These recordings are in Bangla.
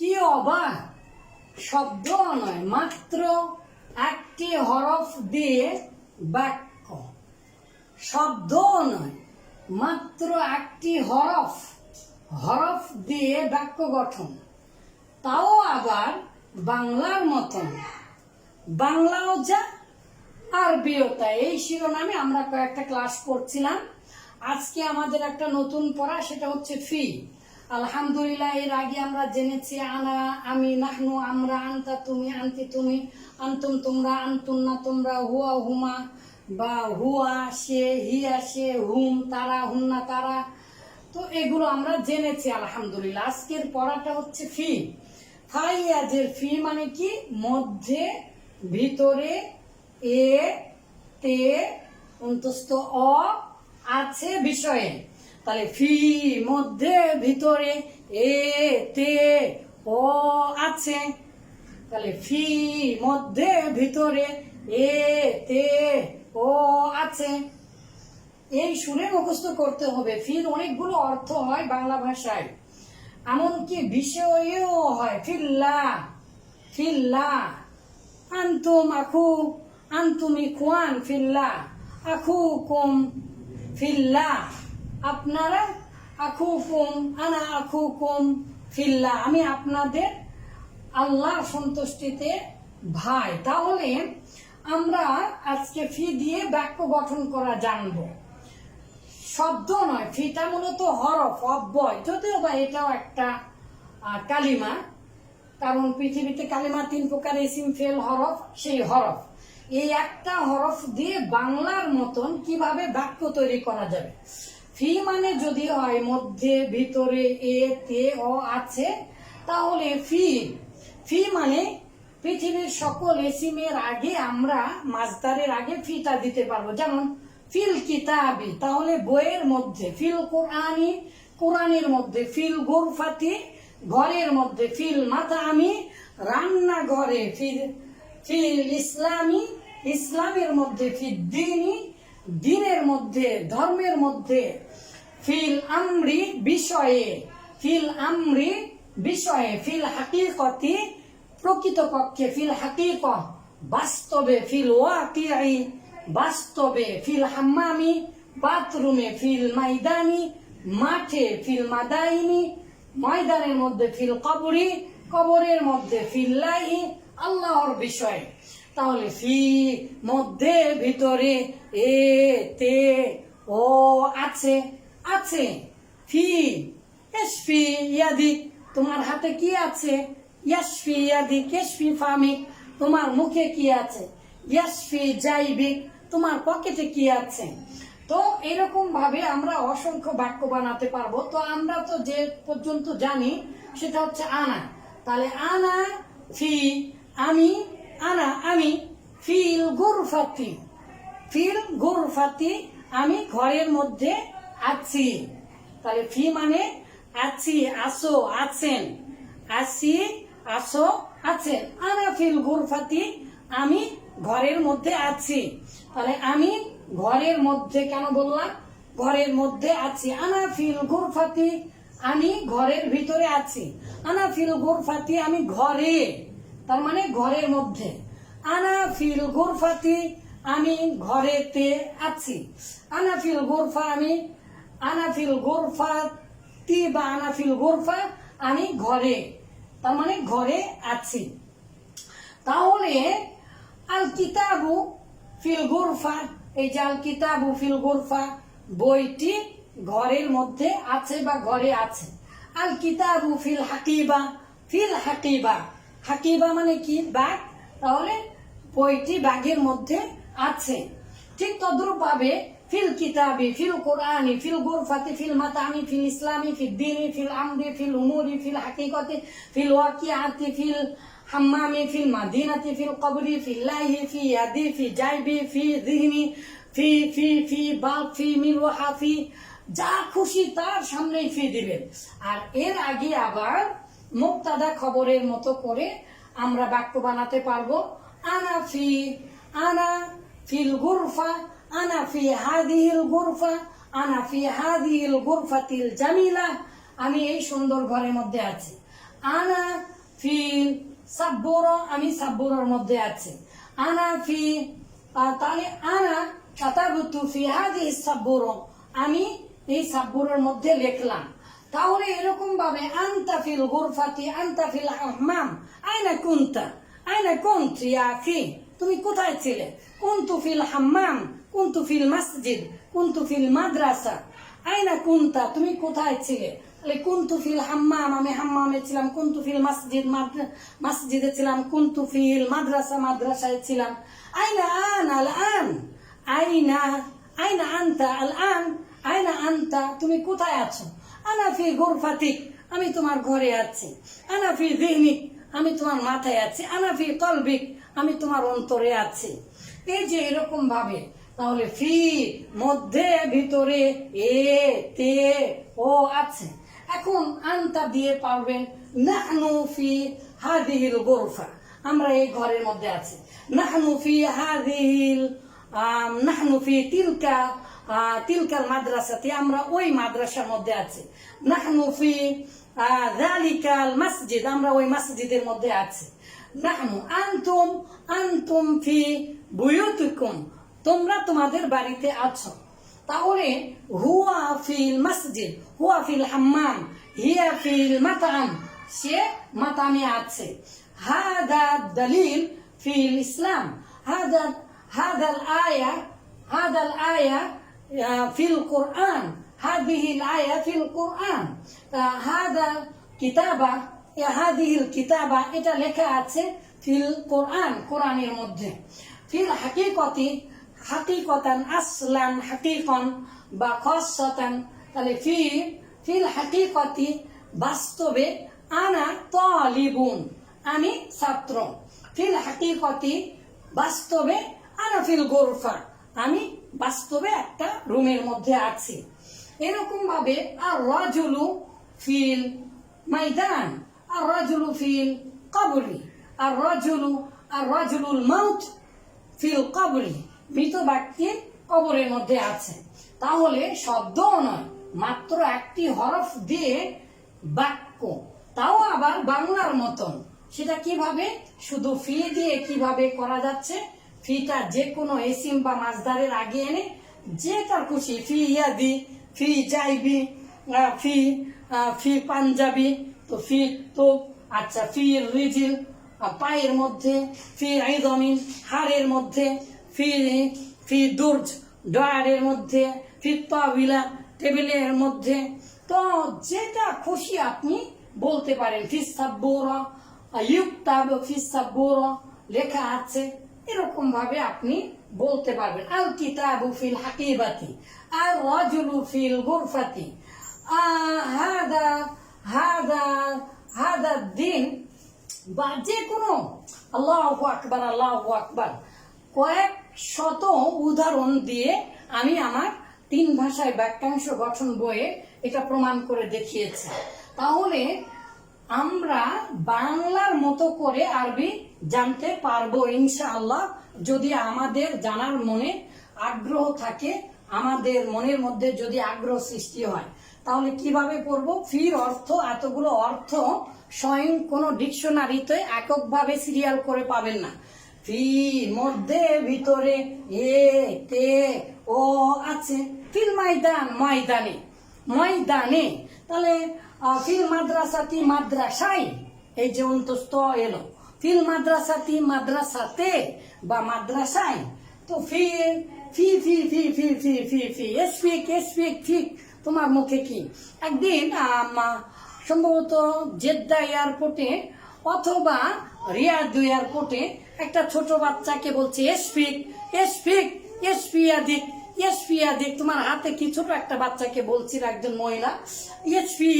কি অবাক? শব্দ নয়, মাত্র একটি হরফ দিয়ে বাক্য। শব্দ নয়, মাত্র একটি হরফ হরফ দিয়ে বাক্য গঠন। তাও আবার বাংলার মতন। বাংলাও যা, আরবিও তাই। এই শিরোনামে আমরা কয়েকটা ক্লাস করছিলাম আজকে আমাদের একটা নতুন পড়া, সেটা হচ্ছে ফি। আলহামদুলিল্লাহ, এর আগে আমরা জেনেছি, আনা, আমি, নাহনু, আমরা, আনতা, তুমি, আনতি, তুমি, আনতুম, তোমরা আনতুম আনতুন্না, তোমরা, হুয়া, হুমা, বা, হুয়া, সে, হিয়া, সে, হুম, তারা, হুন্না, তারা। তো এগুলো আমরা জেনেছি, আলহামদুলিল্লাহ। আজকের পড়াটা হচ্ছে ফি। ফাইয়াজের ফি মানে কি? মধ্যে, ভিতরে, এ, তে, অন্তস্থ, অ, আছে বিষয়ে। তাহলে ফি মধ্যে ভিতরে এ, তে ও আছে। তাহলে ফি মধ্যে ভিতরে এ, তে ও আছে। এই শুনে মুখস্থ করতে হবে। ফির অনেকগুলো অর্থ হয় বাংলা ভাষায়। এমনকি বিষয়েও হয়। ফিল্লা ফিল্লা আন্তুম আখু আন্তুমি কুয়ান ফিল্লা আখু কুম ফিল্লা। আপনারা আখু কুম, আনা আখু কুম, ফিল্লা। আমি আপনাদের আল্লাহ সন্তুষ্টিতে ভাই। তাহলে আমরা আজকে ফি দিয়ে বাক্য গঠন করা জানব। শব্দ নয়, ফিটা মূলত হরফ, অব্যয়। যদিও বা এটাও একটা কালিমা, কারণ পৃথিবীতে কালিমা তিন প্রকার, ইসিম, ফেল, হরফ, সেই হরফ। এই একটা হরফ দিয়ে বাংলার মতন কীভাবে বাক্য তৈরি করা যাবে? ফি মানে যদি হয় মধ্যে, ভিতরে, এ, তে, অ আছে, তাহলে ফি। ফি মানে পৃথিবীর সকল এসিমের আগে আমরা মাছদারের আগে ফিটা দিতে পারব। যেমন, ফিল কিতাবি, তাহলে বইয়ের মধ্যে, ফিল কোরআনি, কোরআনের মধ্যে, ফিল গোরফাতি, ঘরের মধ্যে, ফিল মাথা আমি রান্না ঘরে ফিল ফিল ইসলামী, ইসলামের মধ্যে ফিল দিনী, দিনের মধ্যে, ধর্মের মধ্যে ফিল আমরি বিষয়ে, ফিল আমরি বিষয়ে, ফিল হাকিকতি প্রকৃতপক্ষে, ফিল হাকিক, বাস্তবে ফিল ওয়াকিআই, বাস্তবে ফিল হাম্মামি, বাথরুমে ফিল মাইদানি, মাঠে ফিল মাদাইনি, ময়দানের মধ্যে ফিল কবরি, কবরের মধ্যে ফিল লাহি আল্লাহর বিষয়ে। তাহলে ফি মধ্যে ভিতরে এ, তে, ও আছে। আছে? ফি। এসফি ইয়াদি। তোমার হাতে কি আছে? ইয়াসফি ইয়াদি। কেশফি ফামিক। তোমার মুখে কি আছে? ইয়াসফি জাইবিক। তোমার পকেটে কি আছে? তো এরকম ভাবে আমরা অসংখ্য বাক্য বানাতে পারব। তো আমরা তো যে পর্যন্ত জানি, সেটা হচ্ছে আনা। তাহলে আনা ফি, আমি, আনা, আমি, ফিল গুরফাতি। ফিল গুরফাতি, আমি ঘরের মধ্যে আছি। তাহলে ফি মানে আছি, আসো, আছেন। আছি আসো, আছেন। আনা ফিল গুরফাতি, আমি ঘরের মধ্যে আছি। তাহলে আমি ঘরের মধ্যে কেন বললাম? ঘরের মধ্যে আছি। আনা ফিল গুরফাতি, আমি ঘরের ভিতরে আছি। আনা ফিল গুরফাতি, আমি ঘরে। তার মানে ঘরের মধ্যে। আনা ফিল গুরফাতি, আমি ঘরেতে আছি। আনা ফিল গুরফা, আমি আনা ফিল গুরফাতি বা আনা ফিল গুরফা আমি ঘরে। তার মানে ঘরে আছি। তাহলে আল কিতাবু ফিল গুরফা, এই যে আল কিতাবু ফিল গুরফা বইটি ঘরের মধ্যে আছে বা ঘরে আছে। আল কিতাবু ফিল হাকিবা ফিল হাকিবা। হাকিবা মানে কি? বাঘ। তাহলে বইটি বাঘের মধ্যে আছে। ঠিক তদ্রুপ ভাবে ফিল কিতাবি, ফিল কোরআনি, ফিল গুরফাতি, ফিল মাতামি, ফিল ইসলামি, ফিল দিনি, ফিল আমদি, ফিল উমুরি, ফিল হাকিকতি, ফিল ওয়াকিয়াতি, ফিল হাম্মামি, ফিল মাদিনাতি, ফিল কবরি, ফিল লাহি ফি ইয়াদি, ফি জাইবি, ফি দিহনি ফি ফি ফি বাল, ফি মিরওয়াহা ফি যা খুশি তার সামনেই ফি দিবেন। আর এর আগে আবার মুক্তাদা খবরের মতো করে আমরা বাক্য বানাতে পারব, আনা ফি, আনা ফিল গুরফা আনা ফি হাদিহিল গুরফা আনা ফি হাদিহিল গুরফাতিল জামিলা আমি এই সুন্দর ঘরের মধ্যে আছি। আনা ফিল সাব্বর আমি সাব্বরের মধ্যে আছি। আনা ফি তাহলে আনা কাতাবতু ফি হাদি সাব্বর আমি এই সাব্বরের মধ্যে লিখলাম। তাহলে এরকম ভাবে আন্তা ফিল গুরফাতি আন্তা ফিল হাম্মাম আইনা কুন্তা আইনা কুন্ত ইয়া আখি তুমি কোথায় ছিলে? কুন্তু ফিল হাম্মাম কুন্তু ফিল মসজিদ, কুন্তু ফিল মাদ্রাসা। আইনা কুন্তা, তুমি কোথায় ছিলে? তাহলে কুন্তু ফিল হাম্মাম, আমি হাম্মামে ছিলাম, কুন্তু ফিল মসজিদ মসজিদে ছিলাম, কুন্তু ফিল মাদ্রাসা, মাদ্রাসায় ছিলাম। আইনা আন, আল আন। আইনা আইনা আনতা, আল আন। আইনা আনতা, তুমি কোথায় আছো? আনা ফি গুরফাতিক, আমি তোমার ঘরে আছি। আনা ফি দিহনিক, আমি তোমার মাথায় আছি। আনা ফি কলবিক, আমি তোমার অন্তরে আছি। এই যে এরকম ভাবে তাহলে ফি মধ্যে ভিতরে এ তে ও আছে। এখন আনতা দিয়ে পারবেন নাহনু ফি হাদিহিল গোরফা। আমরা এই ঘরের মধ্যে আছি। নাহনু ফি হাদিহিল আম, নাহনু ফি তিলকা আহ, তিলকাল মাদ্রাসাতে আমরা ওই মাদ্রাসার মধ্যে আছি। নাহনু ফি আহ, যালিকাল মসজিদ আমরা ওই মসজিদের মধ্যে আছি। নাহনু আনতুম আনতুম ফি বুয়ুতুকুম। তোমরা তোমাদের বাড়িতে আছো তাহলে হুয়া ফিল মসজিদ হুয়া ফিল হাম্মাম হিয়া ফিল মাতাম সে মাতামে আছে হাদা দলিল ফিল ইসলাম হাদা هذا الآية هذا الآية آه، في القرآن هذه الآية في القرآن آه، هذا كتابة يا هذه الكتابة এটা লেখা আছে ফিল কোরআন কোরআনের মধ্যে ফিল হাকিকতি হাকিকতান আসলান হাকিকন বা খসতান। তাহলে ফি, ফিল হাকিকতি বাস্তবে আনা তালিবুন, আমি ছাত্র। ফিল হাকিকতি বাস্তবে আনা ফিল গোরফা, আমি বাস্তবে একটা রুমের মধ্যে আছি। এরকম ভাবে আর রাজুলু ফিল ময়দান আর রাজুলু ফিল কবরি আর রাজুলু আর রাজুলুল মাউথ ফিল কবরি। মৃত ব্যক্তি কবরের মধ্যে আছে। তাহলে শব্দও নয়, মাত্র একটি হরফ দিয়ে বাক্য। তাও আবার বাংলার মতন। সেটা কীভাবে? শুধু ফি দিয়ে কীভাবে করা যাচ্ছে? ফিটা যে কোনো এসিম বা মাছদারের আগে এনে যে তার খুশি, ফি ইয়াদি, ফি চাইবি ফি ফি পাঞ্জাবি, তো ফি তো আচ্ছা ফি রিজিল পায়ের মধ্যে, ফি আইদমিন, হাড়ের মধ্যে ফি ফি দুর্জ, ডয়ারের মধ্যে, ফি তাবিলা, টেবিলের মধ্যে। তো যেটা খুশি আপনি বলতে পারেন, ফি সাব্বুরা, ইউক্তাব ফি সাব্বুরা লেখা আছে এরকম ভাবে আপনি বলতে পারবেন। আল কিতাবু ফিল হাকিবাতি আর রাজুলু ফিল গুরফাতি। হাদা হাদা হাদা দিন বা যে কোনো, আল্লাহ আকবার আল্লাহ আকবার। কয়েক শত উদাহরণ দিয়ে আমি আমার তিন ভাষায় বাক্যাংশ গঠন বইয়ে এটা প্রমাণ করে দেখিয়েছি। তাহলে আমরা বাংলার মতো করে আরবি জানতে পারব ইনশাআল্লাহ, যদি আমাদের জানার মনে আগ্রহ থাকে, আমাদের মনের মধ্যে যদি আগ্রহ সৃষ্টি হয়। তাহলে কীভাবে পড়ব ফির অর্থ, এতগুলো অর্থ স্বয়ং কোনো ডিকশনারিতে এককভাবে সিরিয়াল করে পাবেন না। ফি মধ্যে ভিতরে এ তে ও আছে। ফিল ময়দান, ময়দানে ময়দানে। তাহলে ফিল মাদ্রাসাতি মাদ্রাসাই এই যে অন্তস্থ এলো। ফিল মাদ্রাসাতি মাদ্রাসাতে বা মাদ্রাসায়, তো ফি ফি ফি ফি ফি ফি ফি ফি এসপিক এসপিক ঠিক তোমার মুখে কি? একদিন সম্ভবত জেদ্দা এয়ারপোর্টে অথবা রিয়াদ কোটে একটা ছোট বাচ্চাকে বলছে এসপি আদিক এসপি আদিক তোমার হাতে কি ছোট একটা বাচ্চাকে বলছিল একজন মহিলা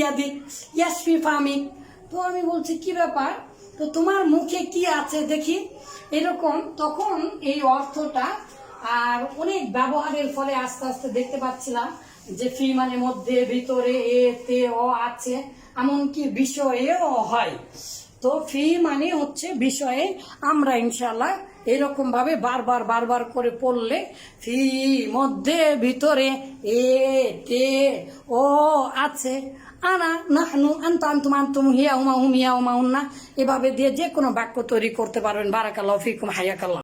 আদিক এসপি ফামিক তো আমি বলছি, কি ব্যাপার? তো তোমার মুখে কি আছে দেখি? এরকম তখন এই অর্থটা আর অনেক ব্যবহারের ফলে আস্তে আস্তে দেখতে পাচ্ছিলাম যে ফি মানে মধ্যে, ভিতরে, এ, তে ও আছে, এমনকি বিষয়েও হয়। তো ফি মানে হচ্ছে বিষয়ে আমরা ইনশাল্লাহ এরকম ভাবে বারবার বারবার করে পড়লে ফি মধ্যে, ভিতরে এ, তে, ও আছে। আনা নাহনু আন্তা আন্তুম আন্তুম হিয়া হুমা হুম হিয়া হুমা হুন্না। এভাবে দিয়ে যে কোনো বাক্য তৈরি করতে পারবেন। বারাকাল্লাহ ফিকুম হাইয়াকাল্লাহ